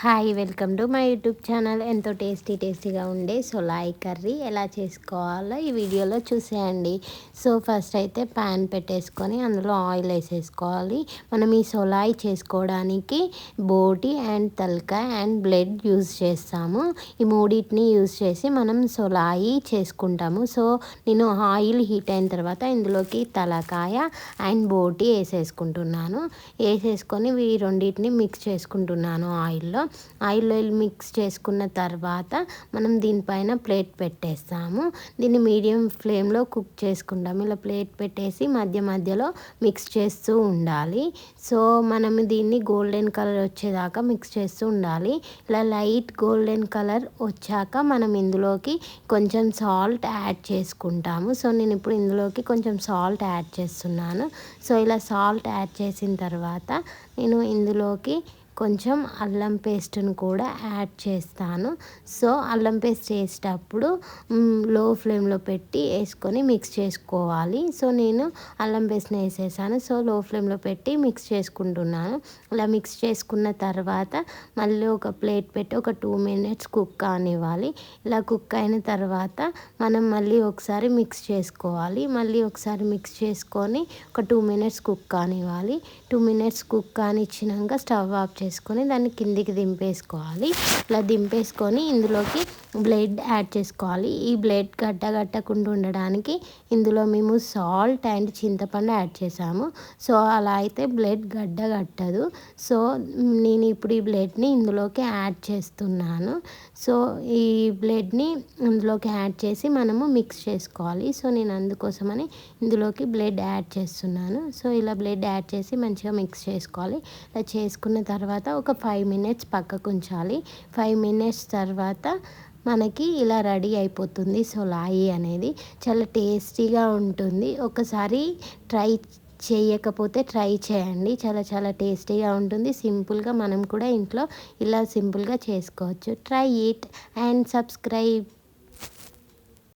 Hi welcome to my YouTube channel. ఎంతో tasty టేస్టీగా ఉండే సొలాయి కర్రీ ఎలా చేసుకోవాలో ఈ వీడియోలో చూసేయండి. సో ఫస్ట్ అయితే ప్యాన్ పెట్టేసుకొని అందులో ఆయిల్ వేసేసుకోవాలి. మనం ఈ సొలాయి చేసుకోవడానికి బోటి అండ్ తలకాయ అండ్ బ్లడ్ యూజ్ చేస్తాము. ఈ మూడింటిని యూజ్ చేసి మనం సొలాయి చేసుకుంటాము. సో నేను ఆయిల్ హీట్ అయిన తర్వాత ఇందులోకి తలకాయ అండ్ బోటి వేసేసుకుంటున్నాను. వేసేసుకొని ఈ రెండింటిని మిక్స్ చేసుకుంటున్నాను ఆయిల్లో. ఆయిల్ ఆయిల్ మిక్స్ చేసుకున్న తర్వాత మనం దీనిపైన ప్లేట్ పెట్టేస్తాము. దీన్ని మీడియం ఫ్లేమ్లో కుక్ చేసుకుంటాము. ఇలా ప్లేట్ పెట్టేసి మధ్య మధ్యలో మిక్స్ చేస్తూ ఉండాలి. సో మనం దీన్ని గోల్డెన్ కలర్ వచ్చేదాకా మిక్స్ చేస్తూ ఉండాలి. ఇలా లైట్ గోల్డెన్ కలర్ వచ్చాక మనం ఇందులోకి కొంచెం సాల్ట్ యాడ్ చేసుకుంటాము. సో నేను ఇప్పుడు ఇందులోకి కొంచెం సాల్ట్ యాడ్ చేస్తున్నాను. సో ఇలా సాల్ట్ యాడ్ చేసిన తర్వాత నేను ఇందులోకి కొంచెం అల్లం పేస్ట్ని కూడా యాడ్ చేస్తాను. సో అల్లం పేస్ట్ చేసేటప్పుడు లో ఫ్లేమ్లో పెట్టి వేసుకొని మిక్స్ చేసుకోవాలి. సో నేను అల్లం పేస్ట్ని వేసేసాను. సో లో ఫ్లేమ్లో పెట్టి మిక్స్ చేసుకుంటున్నాను. అలా మిక్స్ చేసుకున్న తర్వాత మళ్ళీ ఒక ప్లేట్ పెట్టి ఒక టూ మినిట్స్ కుక్ కానివ్వాలి. ఇలా కుక్ అయిన తర్వాత మనం మళ్ళీ ఒకసారి మిక్స్ చేసుకోవాలి. మళ్ళీ ఒకసారి మిక్స్ చేసుకొని ఒక టూ మినిట్స్ కుక్ కానివ్వాలి. టూ మినిట్స్ కుక్ కానిచ్చినాక స్టవ్ ఆఫ్ చేసి చేసుకొని దాన్ని కిందికి దింపేసుకోవాలి. ఇలా దింపేసుకొని ఇందులోకి బ్లేడ్ యాడ్ చేసుకోవాలి. ఈ బ్లేడ్ గడ్డ గట్టకుండా ఉండడానికి ఇందులో మేము సాల్ట్ అండ్ చింతపండు యాడ్ చేసాము. సో అలా అయితే బ్లడ్ గడ్డ కట్టదు సో నేను ఇప్పుడు ఈ బ్లేడ్ని ఇందులోకి యాడ్ చేస్తున్నాను. సో ఈ బ్లేడ్ని ఇందులోకి యాడ్ చేసి మనము మిక్స్ చేసుకోవాలి. సో నేను అందుకోసమని ఇందులోకి బ్లడ్ యాడ్ చేస్తున్నాను. సో ఇలా బ్లడ్ యాడ్ చేసి మంచిగా మిక్స్ చేసుకోవాలి. ఇలా చేసుకున్న తర్వాత తర్వాత ఒక ఫైవ్ మినిట్స్ పక్కకు ఉంచాలి ఫైవ్ మినిట్స్ తర్వాత మనకి ఇలా రెడీ అయిపోతుంది. సొలాయి అనేది చాలా టేస్టీగా ఉంటుంది. ఒకసారి ట్రై చేయకపోతే ట్రై చేయండి. చాలా చాలా టేస్టీగా ఉంటుంది. సింపుల్గా మనం కూడా ఇంట్లో ఇలా సింపుల్గా చేసుకోవచ్చు. Try it and subscribe.